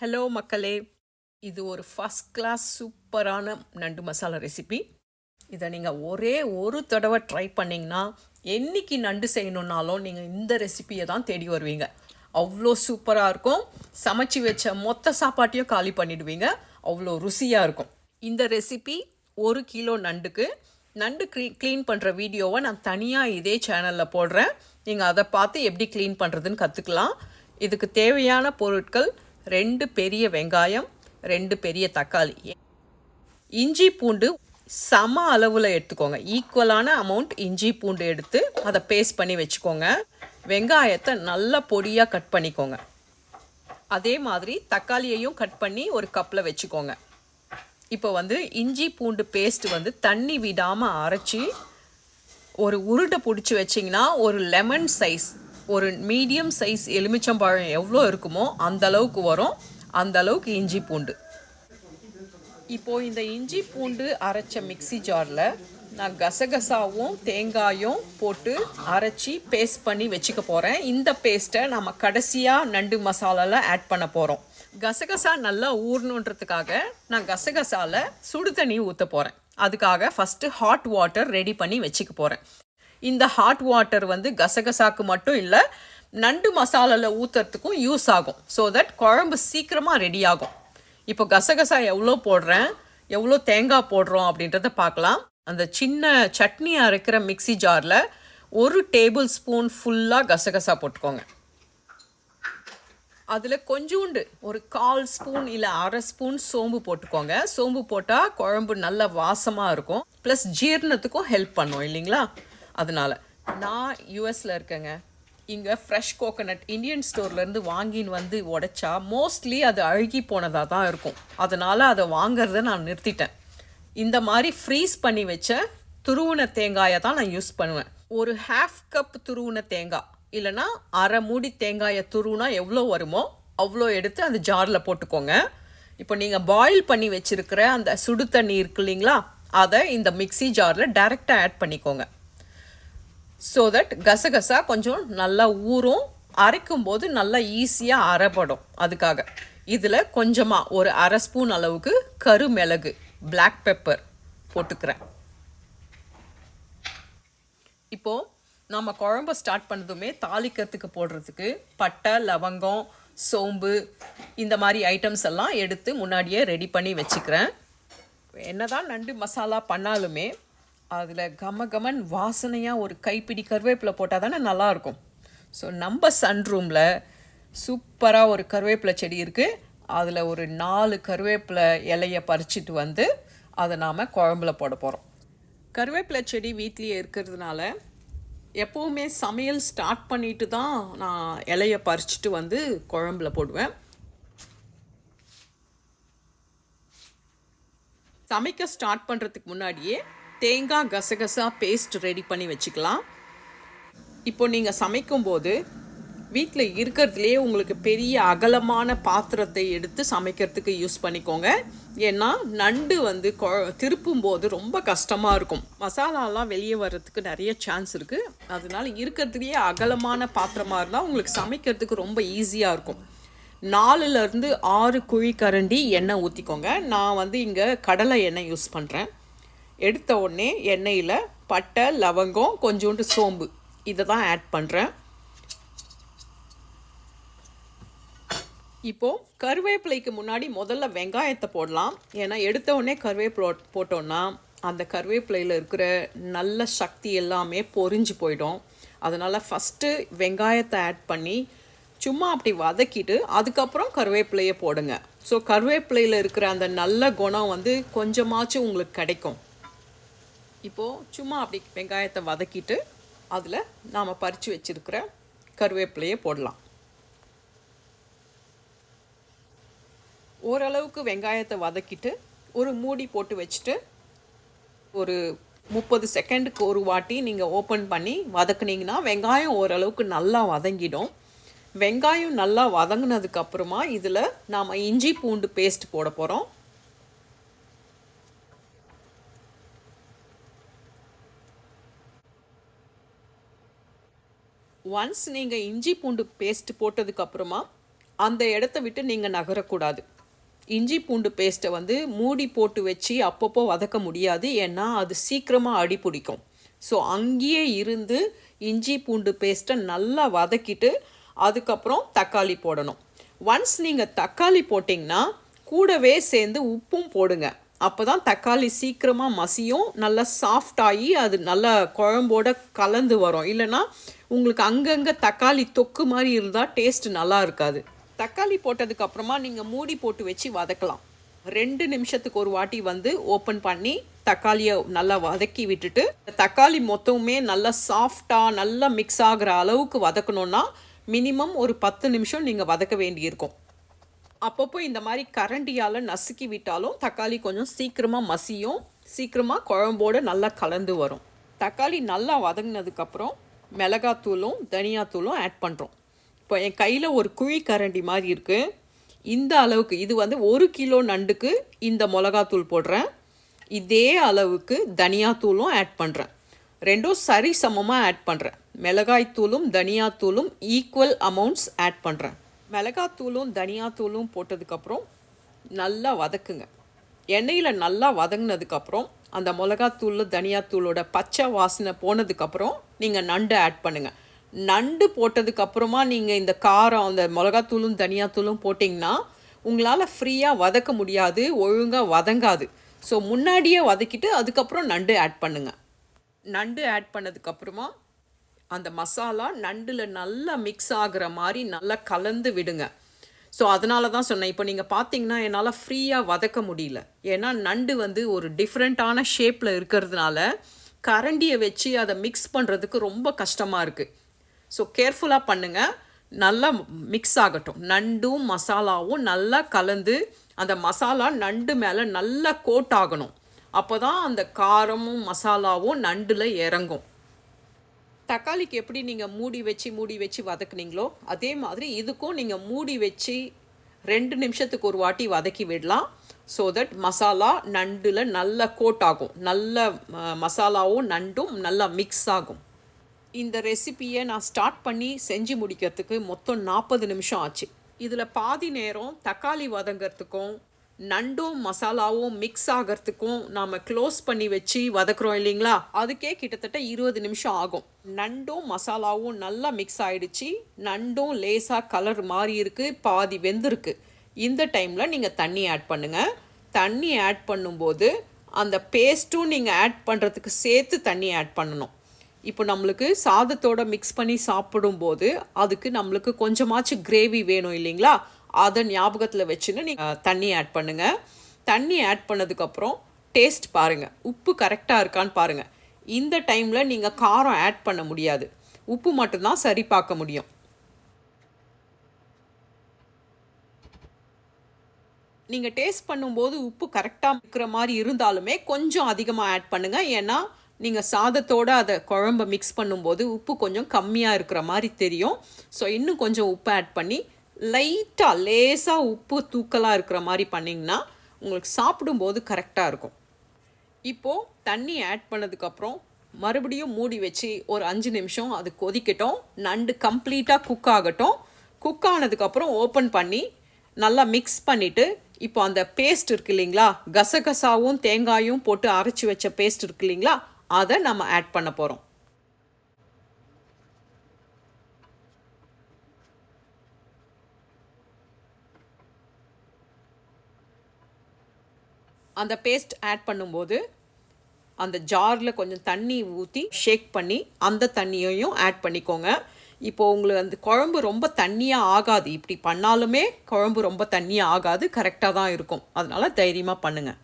Hello மக்களே. இது ஒரு ஃபஸ்ட் கிளாஸ் சூப்பரான நண்டு மசாலா ரெசிபி இதை நீங்கள் ஒரே ஒரு தடவை ட்ரை பண்ணிங்கன்னா என்னைக்கு நண்டு செய்யணுன்னாலும் நீங்கள் இந்த ரெசிபியை தான் தேடி வருவீங்க. அவ்வளோ சூப்பராக இருக்கும். சமைச்சு வச்ச மொத்த சாப்பாட்டையும் காலி பண்ணிடுவீங்க. அவ்வளோ ருசியாக இருக்கும். இந்த ரெசிபி ஒரு கிலோ நண்டுக்கு நண்டு க்ளீ க்ளீன் பண்ணுற வீடியோவை நான் தனியாக இதே சேனலில் போடுறேன். நீங்கள் அதை பார்த்து எப்படி க்ளீன் பண்ணுறதுன்னு கற்றுக்கலாம் இதுக்கு தேவையான பொருட்கள் ரெண்டு பெரிய வெங்காயம் ரெண்டு பெரிய தக்காளி. இஞ்சி பூண்டு சம அளவில் எடுத்துக்கோங்க. ஈக்குவலான அமௌண்ட் இஞ்சி பூண்டு எடுத்து அதை பேஸ்ட் பண்ணி வச்சுக்கோங்க. வெங்காயத்தை நல்லா பொடியாக கட் பண்ணிக்கோங்க. அதே மாதிரி தக்காளியையும் கட் பண்ணி ஒரு கப்பில் வச்சுக்கோங்க. இப்போ வந்து இஞ்சி பூண்டு பேஸ்ட் வந்து தண்ணி விடாமல் அரைச்சி ஒரு உருட்டை பிடிச்சி வச்சிங்கன்னா ஒரு லெமன் சைஸ் ஒரு மீடியம் சைஸ் எலுமிச்சம்பழம் எவ்வளோ இருக்குமோ அந்த அளவுக்கு வரும். அந்த அளவுக்கு இஞ்சி பூண்டு. இப்போது இந்த இஞ்சி பூண்டு அரைச்ச மிக்ஸி ஜாரில் நான் கசகசாவும் தேங்காயும் போட்டு அரைச்சி பேஸ்ட் பண்ணி வச்சுக்க போகிறேன் இந்த பேஸ்ட்டை நம்ம கடைசியாக நண்டு மசாலாவில் ஆட் பண்ண போகிறோம் கசகசா நல்லா ஊறணுன்றதுக்காக நான் கசகசாவில் சுடு தண்ணி ஊற்ற போகிறேன் அதுக்காக ஃபஸ்ட்டு ஹாட் வாட்டர் ரெடி பண்ணி வச்சுக்க போகிறேன் இந்த ஹாட் வாட்டர் வந்து கசகசாக்கு மட்டும் இல்லை நண்டு மசாலாவில் ஊற்றுறதுக்கும் யூஸ் ஆகும். ஸோ தட் குழம்பு சீக்கிரமாக ரெடி ஆகும். இப்போ கசகசா எவ்வளோ போடுறேன் எவ்வளோ தேங்காய் போடுறோம் அப்படின்றத பார்க்கலாம். அந்த சின்ன சட்னியாக இருக்கிற மிக்ஸி ஜாரில் ஒரு டேபிள் ஸ்பூன் ஃபுல்லாக கசகசா போட்டுக்கோங்க. அதில் கொஞ்சோண்டு ஒரு கால் ஸ்பூன் இல்லை அரை ஸ்பூன் சோம்பு போட்டுக்கோங்க. சோம்பு போட்டால் குழம்பு நல்ல வாசமாக இருக்கும். ப்ளஸ் ஜீரணத்துக்கும் ஹெல்ப் பண்ணும் இல்லைங்களா? அதனால். நான் யூஎஸில் இருக்கேங்க. இங்கே ஃப்ரெஷ் கோகனட் இந்தியன் ஸ்டோர்லேருந்து வாங்கின்னு வந்து உடைச்சா மோஸ்ட்லி அது அழுகி போனதாக தான் இருக்கும். அதனால் அதை வாங்கிறத நான் நிறுத்திட்டேன். இந்த மாதிரி ஃப்ரீஸ் பண்ணி வச்ச துருவின தேங்காயை தான் நான் யூஸ் பண்ணுவேன். ஒரு ஹாஃப் கப் துருவின தேங்காய் இல்லைன்னா அரை மூடி தேங்காயை துருவுனா எவ்வளோ வருமோ அவ்வளோ எடுத்து அந்த ஜாரில் போட்டுக்கோங்க. இப்போ நீங்கள் பாயில் பண்ணி வச்சுருக்கிற அந்த சுடு தண்ணி இருக்கு இல்லைங்களா அதை இந்த மிக்ஸி ஜாரில் டேரெக்டாக ஆட் பண்ணிக்கோங்க. ஸோ தட் கசகசா கொஞ்சம் நல்லா ஊறும். அரைக்கும் போது நல்லா ஈஸியாக அரைப்படும். அதுக்காக. இதில் கொஞ்சமாக ஒரு அரை ஸ்பூன் அளவுக்கு கருமிளகு பிளாக் பெப்பர் போட்டுக்கிறேன். இப்போது நம்ம குழம்பு ஸ்டார்ட் பண்ணதுமே தாளிக்கிறதுக்கு போடுறதுக்கு பட்டை லவங்கம் சோம்பு இந்த மாதிரி ஐட்டம்ஸ் எல்லாம் எடுத்து முன்னாடியே ரெடி பண்ணி வச்சுக்கிறேன். என்னதான் நண்டு மசாலா பண்ணாலுமே அதில் கம கமன் வாசனையாக ஒரு கைப்பிடி கருவேப்பிலை போட்டால் தானே நல்லாயிருக்கும். ஸோ நம்ம சன் ரூமில் சூப்பராக ஒரு கருவேப்பிலை செடி இருக்குது அதில் ஒரு நாலு கருவேப்பிலை இலையை பறிச்சிட்டு வந்து அதை நாம் குழம்புல போட போகிறோம் கருவேப்பிலை செடி வீட்லேயே இருக்கிறதுனால எப்போவுமே சமையல் ஸ்டார்ட் பண்ணிட்டு தான் நான் இலையை பறிச்சிட்டு வந்து குழம்புல போடுவேன். சமைக்க ஸ்டார்ட் பண்ணுறதுக்கு முன்னாடியே தேங்காய் கசகசா பேஸ்ட் ரெடி பண்ணி வச்சுக்கலாம். இப்போ நீங்கள் சமைக்கும்போது வீட்டில் இருக்கிறதுலே உங்களுக்கு பெரிய அகலமான பாத்திரத்தை எடுத்து சமைக்கிறதுக்கு யூஸ் பண்ணிக்கோங்க. ஏன்னா நண்டு வந்து கொ திருப்பும் போது ரொம்ப கஷ்டமாக இருக்கும். மசாலாலாம் வெளியே வர்றதுக்கு நிறைய சான்ஸ் இருக்குது அதனால இருக்கிறதுலேயே அகலமான பாத்திரமாக இருந்தால் உங்களுக்கு சமைக்கிறதுக்கு ரொம்ப ஈஸியாக இருக்கும். நாலுலேருந்து ஆறு குழி கரண்டி எண்ணெய் ஊற்றிக்கோங்க நான் வந்து இங்கே கடலை எண்ணெய் யூஸ் பண்ணுறேன் எடுத்த உடனே எண்ணெயில் பட்டை லவங்கம் கொஞ்சோண்டு சோம்பு. இதை தான் ஆட் பண்ணுறேன் இப்போது கருவேப்பிலைக்கு முன்னாடி முதல்ல வெங்காயத்தை போடலாம். ஏன்னா எடுத்த உடனே கருவேப்பிலை போட்டோன்னா அந்த கருவேப்பிலையில் இருக்கிற நல்ல சக்தி எல்லாமே பொறிஞ்சு போயிடும். அதனால் ஃபஸ்ட்டு வெங்காயத்தை ஆட் பண்ணி சும்மா அப்படி வதக்கிட்டு அதுக்கப்புறம் கருவேப்பிலையை போடுங்க. ஸோ கருவேப்பிலையில் இருக்கிற அந்த நல்ல குணம் வந்து கொஞ்சமாச்சும் உங்களுக்கு கிடைக்கும். இப்போது சும்மா அப்படி வெங்காயத்தை வதக்கிட்டு அதில் நாம் பறித்து வச்சுருக்கிற கருவேப்பிலையை போடலாம். ஓரளவுக்கு வெங்காயத்தை வதக்கிட்டு ஒரு மூடி போட்டு வச்சுட்டு ஒரு முப்பது செகண்டுக்கு ஒரு வாட்டி நீங்கள் ஓப்பன் பண்ணி வதக்குனீங்கன்னா வெங்காயம் ஓரளவுக்கு நல்லா வதங்கிடும். வெங்காயம் நல்லா வதங்கினதுக்கப்புறமா இதில் நாம் இஞ்சி பூண்டு பேஸ்ட் போட போகிறோம் ஒன்ஸ் நீங்கள் இஞ்சி பூண்டு பேஸ்ட் போட்டதுக்கப்புறமா அந்த இடத்த விட்டு நீங்கள் நகரக்கூடாது. இஞ்சி பூண்டு பேஸ்ட்டை வந்து மூடி போட்டு வச்சு அப்பப்போ வதக்க முடியாது. ஏன்னா அது சீக்கிரமாக அடி பிடிக்கும். ஸோ அங்கேயே இருந்து இஞ்சி பூண்டு பேஸ்ட்டை நல்லா வதக்கிட்டு அதுக்கப்புறம் தக்காளி போடணும். ஒன்ஸ் நீங்கள் தக்காளி போட்டிங்கன்னா கூடவே சேர்ந்து உப்பும் போடுங்க. அப்போ தான் தக்காளி சீக்கிரமாக மசியும் நல்லா சாஃப்ட் ஆகி அது நல்லா குழம்போட கலந்து வரும். இல்லைன்னா உங்களுக்கு அங்கங்கே தக்காளி தொக்கு மாதிரி இருந்தால் டேஸ்ட் நல்லா இருக்காது. தக்காளி போட்டதுக்கப்புறமா நீங்கள் மூடி போட்டு வச்சு வதக்கலாம். ரெண்டு நிமிஷத்துக்கு ஒரு வாட்டி வந்து ஓப்பன் பண்ணி தக்காளியை நல்லா வதக்கி விட்டுட்டு தக்காளி மொத்தமுமே நல்லா சாஃப்டாக நல்லா மிக்ஸ் ஆகிற அளவுக்கு வதக்கணுன்னா மினிமம் ஒரு பத்து நிமிஷம் நீங்கள் வதக்க வேண்டியிருக்கும். அப்பப்போ இந்த மாதிரி கரண்டியால் நசுக்கி விட்டாலும் தக்காளி கொஞ்சம் சீக்கிரமாக மசியும் சீக்கிரமாக குழம்போடு நல்லா கலந்து வரும். தக்காளி நல்லா வதங்கினதுக்கப்புறம் மிளகாத்தூளும் தனியாத்தூளும் ஆட் பண்ணுறோம் இப்போ என் கையில் ஒரு குழி கரண்டி மாதிரி இருக்குது இந்த அளவுக்கு இது வந்து ஒரு கிலோ நண்டுக்கு இந்த மிளகாத்தூள் போடுறேன். இதே அளவுக்கு தனியாத்தூளும் ஆட் பண்ணுறேன் ரெண்டும் சரி சமமாக ஆட் பண்ணுறேன் மிளகாய்த்தூளும் தனியாத்தூளும் ஈக்குவல் அமௌண்ட்ஸ் ஆட் பண்ணுறேன் மிளகாத்தூளும் தனியாத்தூளும் போட்டதுக்கப்புறம் நல்லா வதக்குங்க. எண்ணெயில் நல்லா வதங்கினதுக்கப்புறம் அந்த மிளகாத்தூள் தனியாத்தூளோட பச்சை வாசனை போனதுக்கப்புறம் நீங்கள் நண்டு ஆட் பண்ணுங்கள் நண்டு போட்டதுக்கப்புறமா நீங்கள் இந்த காரம் அந்த மிளகாத்தூளும் தனியாத்தூளும் போட்டிங்கன்னா உங்களால் ஃப்ரீயாக வதக்க முடியாது ஒழுங்காக வதங்காது. ஸோ முன்னாடியே வதக்கிட்டு அதுக்கப்புறம் நண்டு ஆட் பண்ணுங்கள் நண்டு ஆட் பண்ணதுக்கப்புறமா அந்த மசாலா நண்டில் நல்லா மிக்ஸ் ஆகுற மாதிரி நல்லா கலந்து விடுங்க. ஸோ அதனால தான் சொன்னேன். இப்போ நீங்கள் பார்த்தீங்கன்னா என்னால் ஃப்ரீயாக வதக்க முடியல. ஏன்னா நண்டு வந்து ஒரு டிஃப்ரெண்ட்டான ஷேப்பில் இருக்கிறதுனால கரண்டியை வச்சு அதை மிக்ஸ் பண்ணுறதுக்கு ரொம்ப கஷ்டமாக இருக்குது ஸோ கேர்ஃபுல்லாக பண்ணுங்கள் நல்லா மிக்ஸ் ஆகட்டும். நண்டும் மசாலாவும் நல்லா கலந்து அந்த மசாலா நண்டு மேலே நல்லா கோட் ஆகணும். அப்போ தான் அந்த காரமும் மசாலாவும் நண்டில் இறங்கும். தக்காளிக்கு எப்படி நீங்கள் மூடி வச்சு மூடி வச்சு வதக்குனீங்களோ அதே மாதிரி இதுக்கும் நீங்கள் மூடி வச்சு ரெண்டு நிமிஷத்துக்கு ஒரு வாட்டி வதக்கி விடலாம். ஸோ தட் மசாலா நண்டில் நல்ல கோட் ஆகும். நல்ல மசாலாவும் நண்டும் நல்லா மிக்ஸ் ஆகும். இந்த ரெசிபியை நான் ஸ்டார்ட் பண்ணி செஞ்சு முடிக்கிறதுக்கு மொத்தம் நாற்பது நிமிஷம் ஆச்சு. இதில் பாதி நேரம் தக்காளி வதங்கிறதுக்கும் நண்டும் மசாலாவும் மிக்ஸ் ஆகிறதுக்கும் நாம் க்ளோஸ் பண்ணி வச்சு வதக்குறோம் இல்லைங்களா? அதுக்கே கிட்டத்தட்ட இருபது நிமிஷம் ஆகும். நண்டும் மசாலாவும் நல்லா மிக்ஸ் ஆகிடுச்சு நண்டும் லேசாக கலர் மாறி இருக்கு. பாதி வெந்திருக்கு. இந்த டைமில் நீங்கள் தண்ணி ஆட் பண்ணுங்கள் தண்ணி ஆட் பண்ணும்போது அந்த பேஸ்ட்டும் நீங்கள் ஆட் பண்ணுறதுக்கு சேர்த்து தண்ணி ஆட் பண்ணணும். இப்போ நம்மளுக்கு சாதத்தோட மிக்ஸ் பண்ணி சாப்பிடும்போது அதுக்கு நம்மளுக்கு கொஞ்சமாச்சும் கிரேவி வேணும் இல்லைங்களா? அதை ஞாபகத்தில் வச்சுன்னு நீங்கள் தண்ணி ஆட் பண்ணுங்கள் தண்ணி ஆட் பண்ணதுக்கப்புறம் டேஸ்ட் பாருங்கள் உப்பு கரெக்டாக இருக்கான்னு பாருங்கள் இந்த டைமில் நீங்கள் காரம் ஆட் பண்ண முடியாது. உப்பு மட்டும்தான் சரி பார்க்க முடியும். நீங்கள் டேஸ்ட் பண்ணும்போது உப்பு கரெக்டாக இருக்கிற மாதிரி இருந்தாலுமே கொஞ்சம் அதிகமாக ஆட் பண்ணுங்கள் ஏன்னா நீங்கள் சாதத்தோட அதை குழம்ப மிக்ஸ் பண்ணும்போது உப்பு கொஞ்சம் கம்மியாக இருக்கிற மாதிரி தெரியும். ஸோ இன்னும் கொஞ்சம் உப்பு ஆட் பண்ணி லைட்டாக லேசாக உப்பு தூக்கலாக இருக்கிற மாதிரி பண்ணிங்கன்னா உங்களுக்கு சாப்பிடும்போது கரெக்டாக இருக்கும். இப்போது தண்ணி ஆட் பண்ணதுக்கப்புறம் மறுபடியும் மூடி வச்சு ஒரு அஞ்சு நிமிஷம் அது கொதிக்கட்டும். நண்டு கம்ப்ளீட்டாக குக் ஆகட்டும். குக் ஆனதுக்கப்புறம் ஓப்பன் பண்ணி நல்லா மிக்ஸ் பண்ணிவிட்டு இப்போ அந்த பேஸ்ட் இருக்கு இல்லைங்களா? கசகசாவும் தேங்காயும் போட்டு அரைச்சி வச்ச பேஸ்ட் இருக்கு இல்லைங்களா? அதை நம்ம ஆட் பண்ண போகிறோம் அந்த பேஸ்ட் ஆட் பண்ணும்போது அந்த ஜாரில் கொஞ்சம் தண்ணி ஊற்றி ஷேக் பண்ணி அந்த தண்ணியையும் ஆட் பண்ணிக்கோங்க. இப்போ உங்களுக்கு அந்த குழம்பு ரொம்ப தண்ணியாக ஆகாது. இப்படி பண்ணாலுமே குழம்பு ரொம்ப தண்ணியாக ஆகாது. கரெக்டாக தான் இருக்கும். அதனால் தைரியமாக பண்ணுங்கள்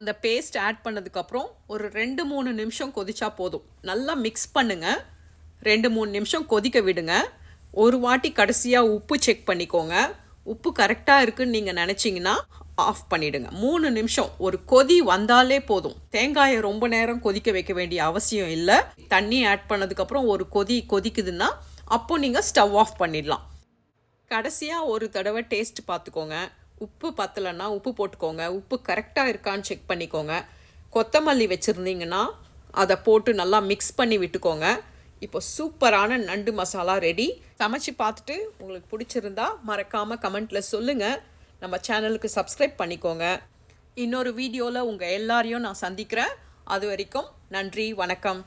இந்த பேஸ்ட் ஆட் பண்ணதுக்கப்புறம் ஒரு ரெண்டு மூணு நிமிஷம் கொதிச்சா போதும். நல்லா மிக்ஸ் பண்ணுங்கள் ரெண்டு மூணு நிமிஷம் கொதிக்க விடுங்க. ஒரு வாட்டி கடைசியாக உப்பு செக் பண்ணிக்கோங்க. உப்பு கரெக்டாக இருக்குன்னு நீங்கள் நினச்சிங்கன்னா ஆஃப் பண்ணிவிடுங்க மூணு நிமிஷம். ஒரு கொதி வந்தாலே போதும். தேங்காயை ரொம்ப நேரம் கொதிக்க வைக்க வேண்டிய அவசியம் இல்லை. தண்ணி ஆட் பண்ணதுக்கப்புறம் ஒரு கொதி கொதிக்குதுன்னா அப்போ நீங்கள் ஸ்டவ் ஆஃப் பண்ணிடலாம். கடைசியாக ஒரு தடவை டேஸ்ட் பார்த்துக்கோங்க. உப்பு பத்தலைன்னா உப்பு போட்டுக்கோங்க. உப்பு கரெக்டாக இருக்கான்னு செக் பண்ணிக்கோங்க. கொத்தமல்லி வச்சுருந்தீங்கன்னா அதை போட்டு நல்லா மிக்ஸ் பண்ணி விட்டுக்கோங்க. இப்போ சூப்பரான நண்டு மசாலா ரெடி சமைச்சு பார்த்துட்டு உங்களுக்கு பிடிச்சிருந்தா மறக்காமல் கமெண்ட்டில் சொல்லுங்கள் நம்ம சேனலுக்கு சப்ஸ்கிரைப் பண்ணிக்கோங்க. இன்னொரு வீடியோவில் உங்கள் எல்லாரையும் நான் சந்திக்கிறேன். அது வரைக்கும் நன்றி வணக்கம்.